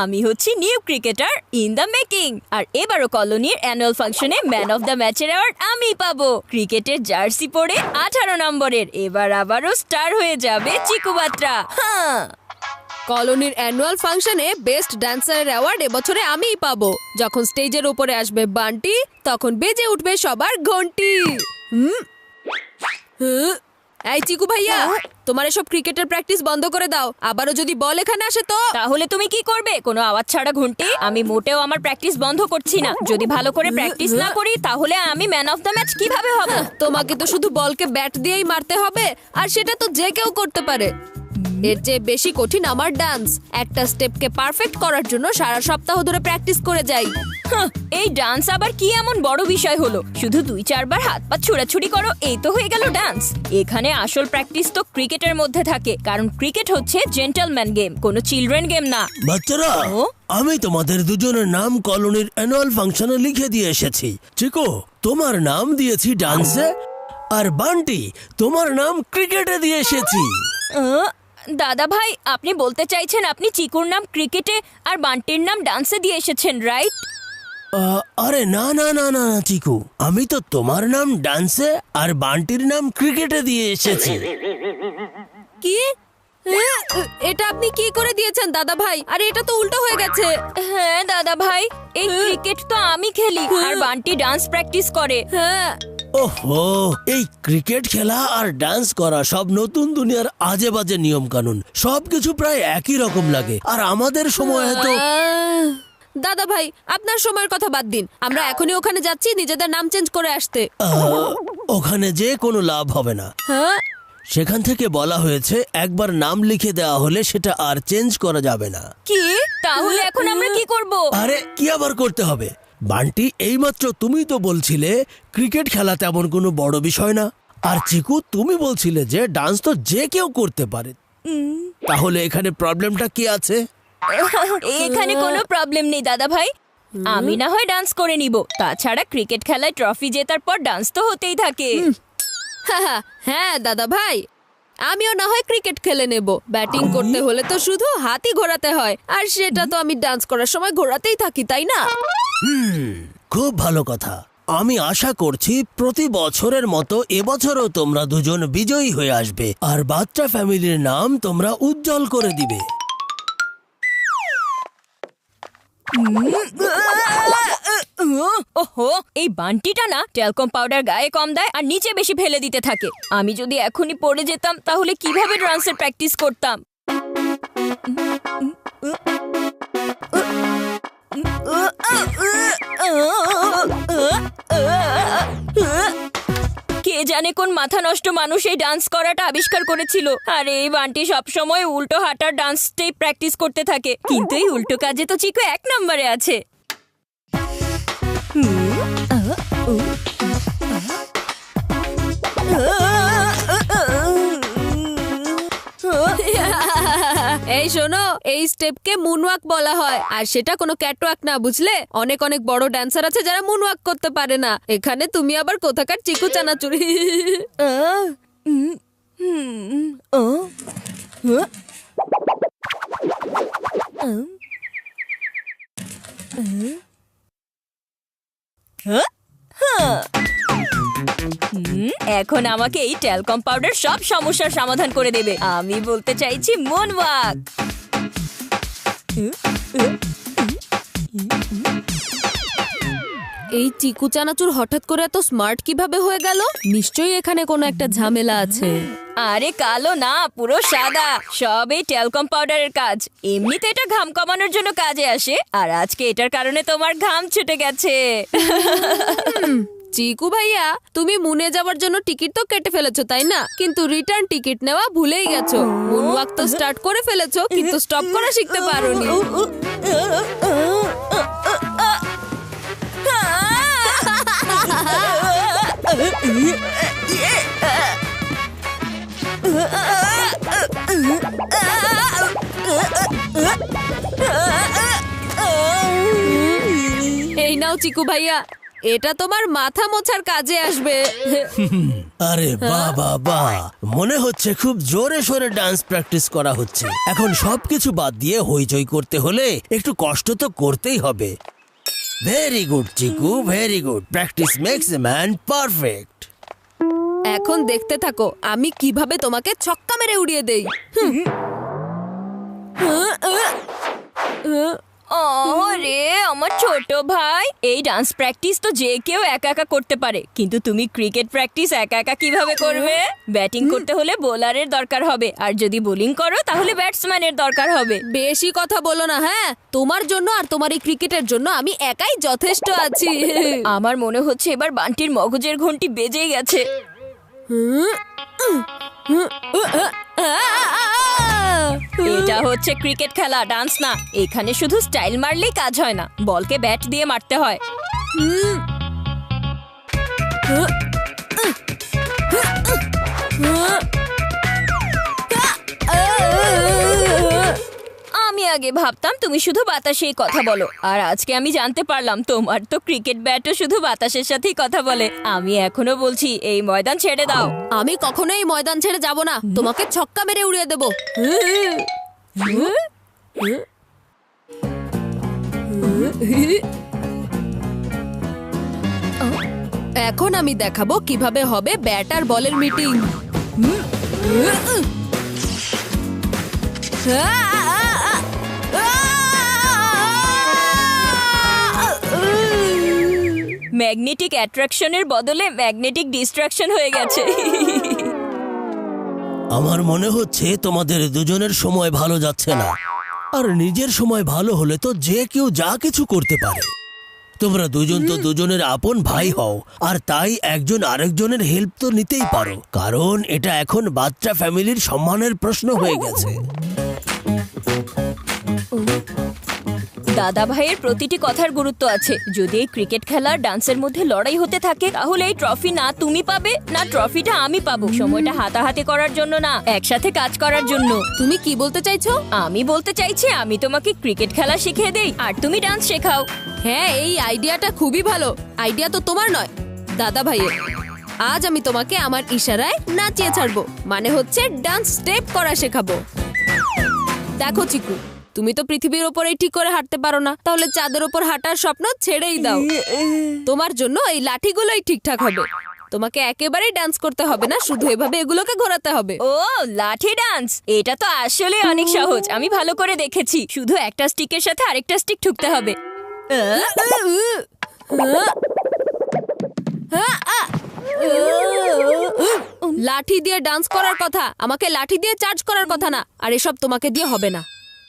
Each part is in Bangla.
আমি হচ্ছি new cricketer in the making আর এবারও কলোনির অ্যানুয়াল ফাংশনে ম্যান অফ দ্য ম্যাচের অ্যাওয়ার্ড আমি পাবো। ক্রিকেটের জার্সি পরে আঠারো নম্বরের, এবার আবারও স্টার হয়ে যাবে চিকু বাত্রা। হ্যাঁ। কলোনির অ্যানুয়াল ফাংশনে বেস্ট ড্যান্সারের অ্যাওয়ার্ড এবছরে আমিই পাবো। যখন স্টেজের উপরে আসবে বান্টি, তখন বেজে উঠবে সবার ঘন্টি। হুম? এই চিকু ভাইয়া তোমার এসব ক্রিকেটের প্র্যাকটিস বন্ধ করে দাও। আবারও যদি বল এখানে আসে তো। তাহলে তুমি কি করবে? কোনো আওয়াজ ছাড়া ঘন্টি আমি মোটেও আমার প্র্যাকটিস বন্ধ করছি না। যদি ভালো করে প্র্যাকটিস না করি তাহলে আমি ম্যান অফ দ্য ম্যাচ কীভাবে হব? তোমাকে তো শুধু বলকে ব্যাট দিয়েই মারতে হবে আর সেটা তো যে কেউ করতে পারে। এর চেয়ে বেশি কঠিন আমার ডান্স। একটা স্টেপকে পারফেক্ট করার জন্য সারা সপ্তাহ ধরে প্র্যাকটিস করে যাই। এই ডান্স আবার কি এমন বড় বিষয় হলো? শুধু দুই চারবার হাত পা ছুড়াছুড়ি করো এই তো হয়ে গেল ডান্স। এখানে আসল প্র্যাকটিস তো ক্রিকেটের মধ্যে থাকে কারণ ক্রিকেট হচ্ছে জেন্টলম্যান গেম কোনো চিলড্রেন গেম না। বাচ্চারা আমি তোমাদের দুজনের নাম কলোনির অ্যানুয়াল ফাংশনে লিখে দিয়ে এসেছি। চিকো তোমার নাম দিয়েছি ডান্সে আর বান্টি তোমার নাম ক্রিকেটে দিয়ে এসেছি। দাদা ভাই আপনি বলতে চাইছেন আপনি চিকুর নাম ক্রিকেটে আর বান্টির নাম ডান্সে দিয়ে এসেছেন রাইট আরে না না না না না, চিকু। আমি তো তোমার নাম ডান্সে আর বান্টির নাম ক্রিকেটে দিয়ে এসেছি। কি? হ্যাঁ, এটা আপনি কি করে দিয়েছেন দাদা ভাই? আরে এটা তো উল্টো হয়ে গেছে। হ্যাঁ দাদা ভাই এই ক্রিকেট তো আমি খেলি আর বান্টি ডান্স প্র্যাকটিস করে। হ্যাঁ। ওহো এই ক্রিকেট খেলা আর ডান্স করা সব নতুন দুনিয়ার আজে বাজে নিয়ম কানুন সবকিছু প্রায় একই রকম লাগে আর আমাদের সময় তো দাদা ভাই আপনার সময়ের কথা বাদ দিন। আমরা এখনই ওখানে যাচ্ছি নিজেদের নাম চেঞ্জ করে আসতে। ওখানে যে কোনো লাভ হবে না। হ্যাঁ? সেখান থেকে বলা হয়েছে একবার নাম লিখে দেওয়া হলে সেটা আর চেঞ্জ করা যাবে না। কি? তাহলে এখন আমরা কি করব? আরে কি আবার করতে হবে? বান্টি এইমাত্র তুমি তো বলছিলে ক্রিকেট খেলা তেমন কোনো বড় বিষয় না। আর চিকু তুমি বলছিলে যে ডান্স তো যে কেউ করতে পারে। তাহলে এখানে প্রবলেমটা কি আছে? এখানে কোনো প্রবলেম নেই দাদা ভাই আমি না হয় ডান্স করে নিব। তাছাড়া ক্রিকেট খেলায় ট্রফি জেতার পর ডান্স তো হতেই থাকে। হ্যাঁ, দাদা ভাই আমিও না হয় ক্রিকেট খেলে নেব। ব্যাটিং করতে হলে তো শুধু হাতই ঘোরাতে হয়। আর সেটা তো আমি ডান্স করার সময় ঘোরাতেই থাকি তাই না? খুব ভালো কথা। আমি আশা করছি প্রতি বছরের মতো এবছরও তোমরা দুজন বিজয়ী হয়ে আসবে। আর বাচ্চা ফ্যামিলির নাম তোমরা উজ্জ্বল করে দিবে। ওহো এই বান্টিটা না ট্যালকম পাউডার গায়ে কম দেয় আর নিচে বেশি ফেলে দিতে থাকে আমি যদি এখনই পড়ে যেতাম তাহলে কীভাবে ডান্সের প্র্যাকটিস করতাম জানে কোন মাথা নষ্ট মানুষ এই ডান্স করাটা আবিষ্কার করেছিল আর এই বান্টি সবসময় উল্টো হাঁটার ডান্স স্টেপ প্র্যাকটিস করতে থাকে কিন্তু এই উল্টো কাজে তো চিকু এক নম্বরে আছে এই শোনো এই স্টেপকে মুনওয়াক বলা হয়। আর সেটা কোনো ক্যাটওয়াক না বুঝলে? অনেক অনেক বড় ড্যান্সার আছে যারা মুনওয়াক করতে পারে না। এখানে তুমি আবার কোথাকার চিকু চানাচুরি। আহ, উম, এখন আমাকে এই ট্যালকম পাউডার সব সমস্যার সমাধান করে দেবে। আমি বলতে চাইছি মন ওয়াক এই চিকু চানাচুর হঠাৎ করে এত স্মার্ট কীভাবে হয়ে গেল? নিশ্চয়ই এখানে কোনো একটা ঝামেলা আছে। আরে কালো না পুরো সাদা। সব এই ট্যালকম পাউডারের কাজ। এমনিতে এটা ঘাম কমানোর জন্য কাজে আসে। আর আজকে এটার কারণে তোমার ঘাম ছুটে গেছে। চিকু ভাইয়া, তুমি মুনে যাওয়ার জন্য টিকিট তো কেটে ফেলেছো, তাই না? কিন্তু রিটার্ন টিকিট নেওয়া ভুলেই গেছো। মুনওয়াক তো স্টার্ট করে ফেলেছো, কিন্তু স্টপ করা শিখতে পারোনি। এই নাও চিকু ভাইয়া এটা তোমার মাথা মোছার কাজে আসবে আরে বাহ বাহ মনে হচ্ছে খুব জোরে সোরে ডান্স প্র্যাকটিস করা হচ্ছে এখন সবকিছু বাদ দিয়ে হইচই করতে হলে একটু কষ্ট তো করতেই হবে very good Chiku very good practice makes a man perfect এখন দেখতে থাকো আমি কীভাবে তোমাকে ছক্কা মেরে উড়িয়ে দেই। আমার ছোট ভাই এই ডান্স প্র্যাকটিস তো যে কেউ একা একা করতে পারে কিন্তু তুমি ক্রিকেট প্র্যাকটিস একা একা কীভাবে করবে ব্যাটিং করতে হলে বোলারের দরকার হবে আর যদি বোলিং করো তাহলে ব্যাটসম্যানের দরকার হবে বেশি কথা বলো না হ্যাঁ তোমার জন্য আর তোমার এই ক্রিকেটের জন্য আমি একাই যথেষ্ট আছি আমার মনে হচ্ছে এবার বান্টির মগজের ঘন্টি বেজেই গেছে এটা হচ্ছে ক্রিকেট খেলা, ডান্স না। এখানে শুধু স্টাইল মারলেই কাজ হয় না, বলকে ব্যাট দিয়ে মারতে হয়। আমি আগে ভাবতাম তুমি শুধু বাতাসেই কথা বলো। আর আজকে আমি জানতে পারলাম তোমার তো ক্রিকেট ব্যাটও শুধু বাতাসের সাথেই কথা বলে। আমি এখনও বলছি, এই ময়দান ছেড়ে দাও। আমি কখনোই ময়দান ছেড়ে যাব না। তোমাকে ছক্কা মেরে উড়িয়ে দেব। এখন আমি দেখাবো কীভাবে হবে ব্যাট আর বলের মিটিং। ম্যাগনেটিক অ্যাট্রাকশনের বদলে ম্যাগনেটিক ডিস্ট্রাকশন হয়ে গেছে। আমার মনে হচ্ছে তোমাদের দুজনের সময় ভালো যাচ্ছে না। আর নিজের সময় ভালো হলে তো যে কেউ যা কিছু করতে পারে। তোমরা দুজন তো দুজনের আপন ভাই হও আর তাই একজন আরেকজনের হেল্প তো নিতেই পারো। কারণ এটা এখন বাচ্চা ফ্যামিলির সম্মানের প্রশ্ন হয়ে গেছে। দাদা ভাইয়ের প্রতিটি কথার গুরুত্ব আছে। যদি এই ক্রিকেট খেলা ডান্সের মধ্যে লড়াই হতে থাকে তাহলে এই ট্রফি না তুমি পাবে না ট্রফিটা আমি পাবো। সময়টা হাতাহাতি করার জন্য না একসাথে কাজ করার জন্য। তুমি কি বলতে চাইছো? আমি বলতে চাইছি আমি তোমাকে ক্রিকেট খেলা শিখিয়ে দেই আর তুমি ডান্স শেখাও। হ্যাঁ এই আইডিয়াটা খুবই ভালো। আইডিয়া তো তোমার নয় দাদা ভাইয়ের আজ আমি তোমাকে আমার ইশারায় নাচিয়ে ছাড়বো। মানে হচ্ছে ডান্স স্টেপ করা শেখাবো। দেখো চিকু তুমি তো পৃথিবীর ওপরেই ঠিক করে হাঁটতে পারো না। তাহলে চাঁদের ওপর হাঁটার স্বপ্ন ছেড়েই দাও। তোমার জন্য এই লাঠিগুলোই ঠিকঠাক হবে। তোমাকে একেবারেই ডান্স করতে হবে না শুধু এভাবে এগুলোকে ঘোরাতে হবে। ও লাঠি ডান্স এটা তো আসলে অনেক সহজ। আমি ভালো করে দেখেছি। শুধু একটা স্টিকের সাথে আরেকটা স্টিক ঠুকতে হবে। লাঠি দিয়ে ডান্স করার কথা। আমাকে লাঠি দিয়ে চার্জ করার কথা না। আর এসব তোমাকে দিয়ে হবে না।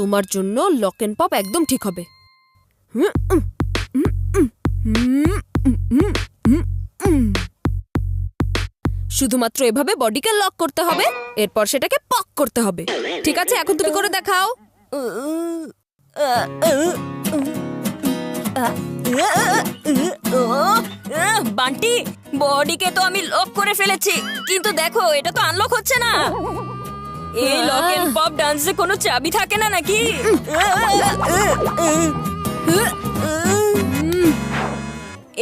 তোমার জন্য লক এন্ড পপ একদম ঠিক হবে। শুধুমাত্র এভাবে বডিকে লক করতে হবে, এরপর সেটাকে পক করতে হবে। ঠিক আছে, এখন তুমি করে দেখাও। বান্টি বডিকে তো আমি লক করে ফেলেছি, কিন্তু দেখো, এটা তো আনলক হচ্ছে না। এই লক এন্ড পপ ডান্সে কোনো চাবি থাকে না নাকি?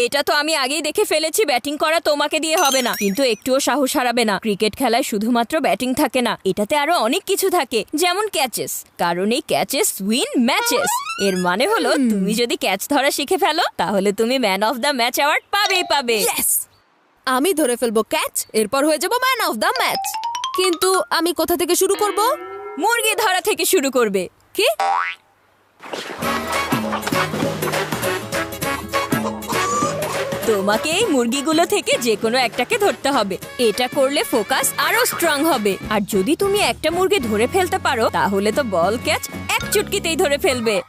এটা তো আমি আগেই দেখে ফেলেছি ব্যাটিং করা তোমাকে দিয়ে হবে না। কিন্তু একটুও সাহস হারাবে না। ক্রিকেট খেলায় শুধুমাত্র ব্যাটিং থাকে না এটাতে আরও অনেক কিছু থাকে যেমন ক্যাচেস। কারণ এই ক্যাচেস উইন ম্যাচেস। এর মানে হলো তুমি যদি ক্যাচ ধরা শিখে ফেলো তাহলে তুমি man of the match award পাবেই পাবে! আমি ধরে ফেলব ক্যাচ এরপর হয়ে যাব ম্যান অফ দ্য ম্যাচ। কিন্তু আমি কোথা থেকে শুরু করব? মুরগি ধরা থেকে শুরু করবে। কি? তোমাকে এই মুরগিগুলো থেকে যে কোনো একটাকে ধরতে হবে। এটা করলে ফোকাস আরও স্ট্রং হবে। আর যদি তুমি একটা মুরগি ধরে ফেলতে পারো, তাহলে তো বল ক্যাচ এক চুটকিতেই ধরে ফেলবে।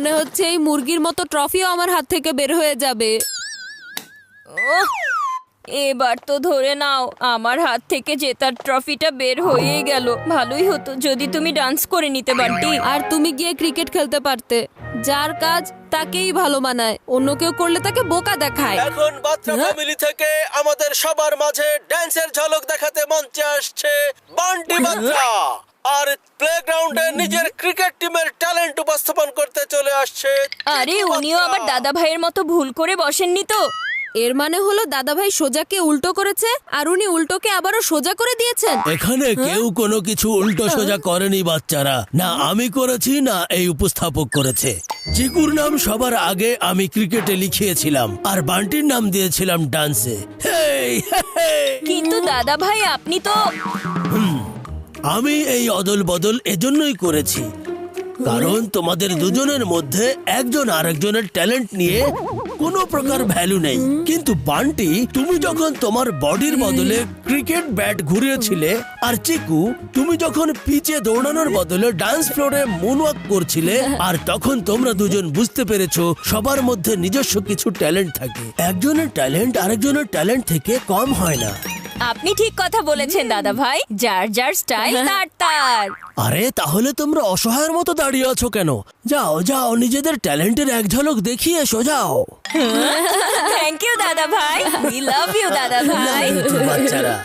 মনে হচ্ছে এই মুরগির মতো ট্রফিও আমার হাত থেকে বের হয়ে যাবে। ওহ, এবার তো ধরে নাও আমার হাত থেকে জেতার ট্রফিটা বের হয়েই গেল। ভালোই হতো যদি তুমি ডান্স করে নিতে বান্টি আর তুমি গিয়ে ক্রিকেট খেলতে পারতে। যার কাজ তাকেই ভালো মানায় অন্য কেউ করলে তাকে বোকা দেখায়। এখন বাচ্চা ফ্যামিলি থেকে আমাদের সবার মাঝে ড্যান্সের ঝলক দেখাতে মঞ্চে আসছে বান্টি বাচ্চা। আর প্লেগ্রাউন্ডে নিজের ক্রিকেট টিমের ট্যালেন্ট উপস্থাপন করতে চলে আসছে। আরে উনিও আবার দাদা ভাইয়ের মতো ভুল করে বসেননি তো। এর মানে হলো দাদাভাই সোজাকে উল্টো করেছে আর উনি উল্টোকে আবারও সোজা করে দিয়েছেন। এখানে কেউ কোনো কিছু উল্টো সোজা করেনি বাচ্চারা। না আমি করেছি না এই উপস্থাপক করেছে। জিকুর নাম সবার আগে আমি ক্রিকেটে লিখিয়েছিলাম আর বান্টির নাম দিয়েছিলাম ডান্সে। কিন্তু দাদা ভাই আপনি তো আমি এই অদল বদল এজন্যই করেছি। কারণ তোমাদের দুজনের মধ্যে একজন আরেকজনের ট্যালেন্ট নিয়ে কোনো প্রকার ভ্যালু নেই। কিন্তু বান্টি, তুমি যখন তোমার বডির বদলে ক্রিকেট ব্যাট ঘুরিয়েছিলে, আর চিকু, তুমি যখন পিচে দৌড়ানোর বদলে ডান্স ফ্লোরে মুনওয়াক করছিলে, আর তখন তোমরা দুজন বুঝতে পেরেছ সবার মধ্যে নিজস্ব কিছু ট্যালেন্ট থাকে। একজনের ট্যালেন্ট আরেকজনের ট্যালেন্ট থেকে কম হয় না। আপনি ঠিক কথা বলেছেন দাদা ভাই। যার যার স্টাইল তার তার। আরে তাহলে তোমরা অসহায়ের মতো দাঁড়িয়ে আছো কেন? যাও যাও নিজেদের ট্যালেন্টের এক ঝলক দেখিয়ে এসো যাও। থ্যাংক ইউ দাদা ভাই। উই লাভ ইউ দাদা ভাই। বাচ্চারা।